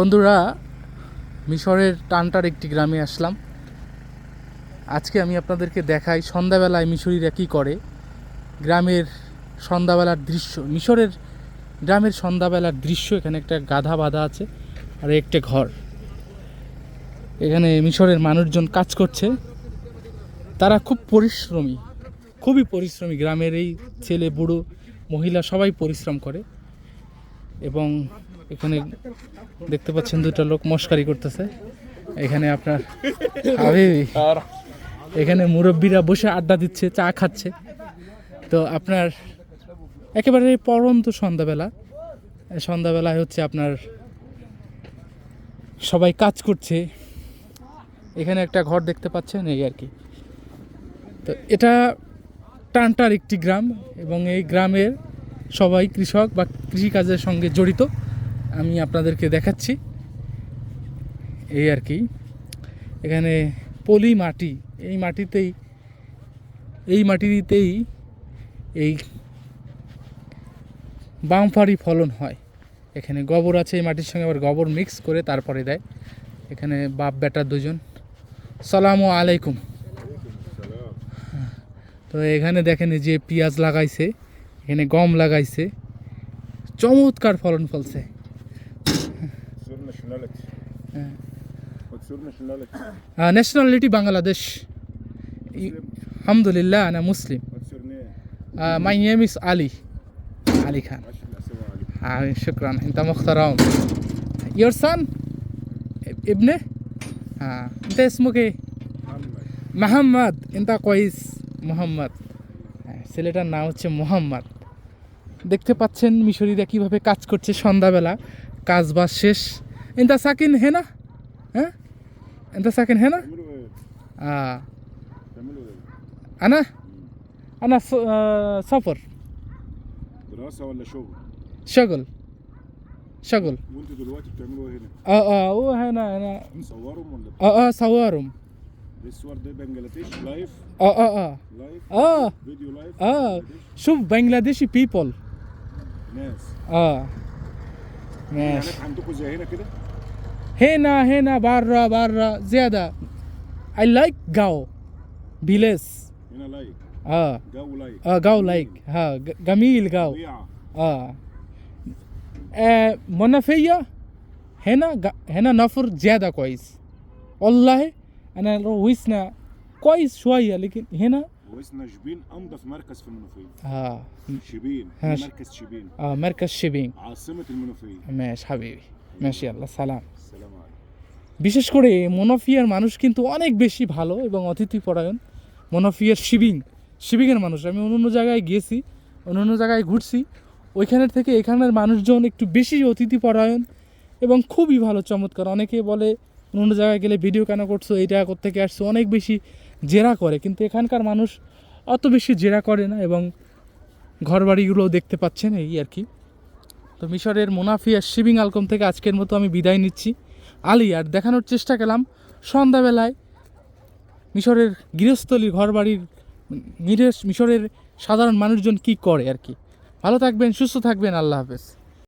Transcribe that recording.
বন্ধুরা, মিশরের টানটার একটি গ্রামে আসলাম। আজকে আমি আপনাদেরকে দেখাই সন্ধ্যাবেলায় মিশরিরা কী করে। গ্রামের সন্ধ্যাবেলার দৃশ্য, মিশরের গ্রামের সন্ধ্যাবেলার দৃশ্য, এখানে একটা গাধা বাঁধা আছে আর একটা ঘর। এখানে মিশরের মানুষজন কাজ করছে। তারা খুব পরিশ্রমী, খুবই পরিশ্রমী। গ্রামের এই ছেলে, বুড়ো, মহিলা সবাই পরিশ্রম করে। এবং এখানে দেখতে পাচ্ছেন দুটো লোক মস্কারি করতেছে। এখানে আপনার এখানে মুরব্বীরা বসে আড্ডা দিচ্ছে চা খাচ্ছে। তো আপনার একেবারে পরন্ত সন্ধ্যাবেলা। সন্ধ্যাবেলায় হচ্ছে আপনার সবাই কাজ করছে। এখানে একটা ঘর দেখতে পাচ্ছেন এই আর কি। তো এটা টানটার একটি গ্রাম এবং এই গ্রামের সবাই কৃষক বা কৃষিকাজের সঙ্গে জড়িত আমি আপনাদেরকে দেখাচ্ছি। এই আর কি। এখানে পলি মাটি এই মাটিতেই এই মাটিতেই এই বামফারি ফলন হয়। এখানে গোবর আছে এই মাটির সঙ্গে আবার গোবর মিক্স করে তারপরে দেয়। এখানে বাপ বেটা দুজন। সালামু আলাইকুম। তো এখানে দেখেন এই যে পেঁয়াজ লাগাইছে। এখানে গম লাগাইছে। চমৎকার ফলন ফলছে। ন্যাশনালিটি বাংলাদেশ। আলহামদুলিল্লাহ না Muslim. My name is Ali Ali Khan. শুক্রান, ইন্তা মুখতারাম। ইয়োর সান ইবনে? হ্যাঁ ইন্তা ইসমুকে? মাহমদ ইন্তা কয়েস মোহাম্মদ। ছেলেটার নাম হচ্ছে মোহাম্মদ। দেখতে পাচ্ছেন মিশরীরা কিভাবে কাজ করছে সন্ধ্যাবেলা কাজ বাজ শেষ انت ساكن هنا হ্যাঁ انت ساكن هنا تعملوا ايه؟ آه. تعملوا ايه؟ انا انا س- آه، سفر دراسة ولا شغل؟ شغل شغل وانتوا دلوقتي بتعملوا ايه هنا؟ اه اه هو هنا هنا بتصورهم ولا اه اه صورهم دي الصور دي بنجلاديش لايف اه اه اه لايف اه فيديو لايف اه بنجلاديش. شوف بنجلاديشي بيبل ناس اه يعني ماشي عندكم زي هنا كده؟ هنا هنا برا برا زيادة I like جو بيلس هنا لايك اه جو لايك اه جو لايك ها ج- جميل جو طبيعة اه, آه منافية هنا ج- هنا نفر زيادة كويس والله انا لو وسنا كويس شوية لكن هنا واسنا شبين انضف مركز في المنوفية اه شبين ها، هنا ش- مركز شبين اه مركز شيبين عاصمة المنوفية ماشي حبيبي ماشي يلا سلام السلام عليكم বিশেষ করে মনোফিয়ার মানুষ কিন্তু অনেক বেশি ভালো এবং অতিথি পরায়ণ মনোফিয়ার শিবিং শিবিংয়ের মানুষ আমি অন্য অন্য জায়গায় গিয়েছি অন্য অন্য জায়গায় ঘুরছি ওইখানের থেকে এখানের মানুষজন একটু বেশি অতিথি পরায়ণ এবং খুবই ভালো চমৎকার অনেকে বলে অন্য অন্য জায়গায় গেলে ভিডিও কেন করছো এইটা থেকে আসছো অনেক বেশি জেরা করে, কিন্তু এখানকার মানুষ অত বেশি জেরা করে না এবং ঘরবাড়িগুলোও দেখতে পাচ্ছেন এই আর কি। তো মিশরের মুনাফিয়া শিবিং আলকম থেকে আজকের মতো আমি বিদায় নিচ্ছি। আলী, আর দেখানোর চেষ্টা করলাম, সন্ধ্যাবেলায় মিশরের গৃহস্থলী ঘরবাড়ির মিশরের সাধারণ মানুষজন কি করে আর কি। ভালো থাকবেন, সুস্থ থাকবেন, আল্লাহ হাফেজ।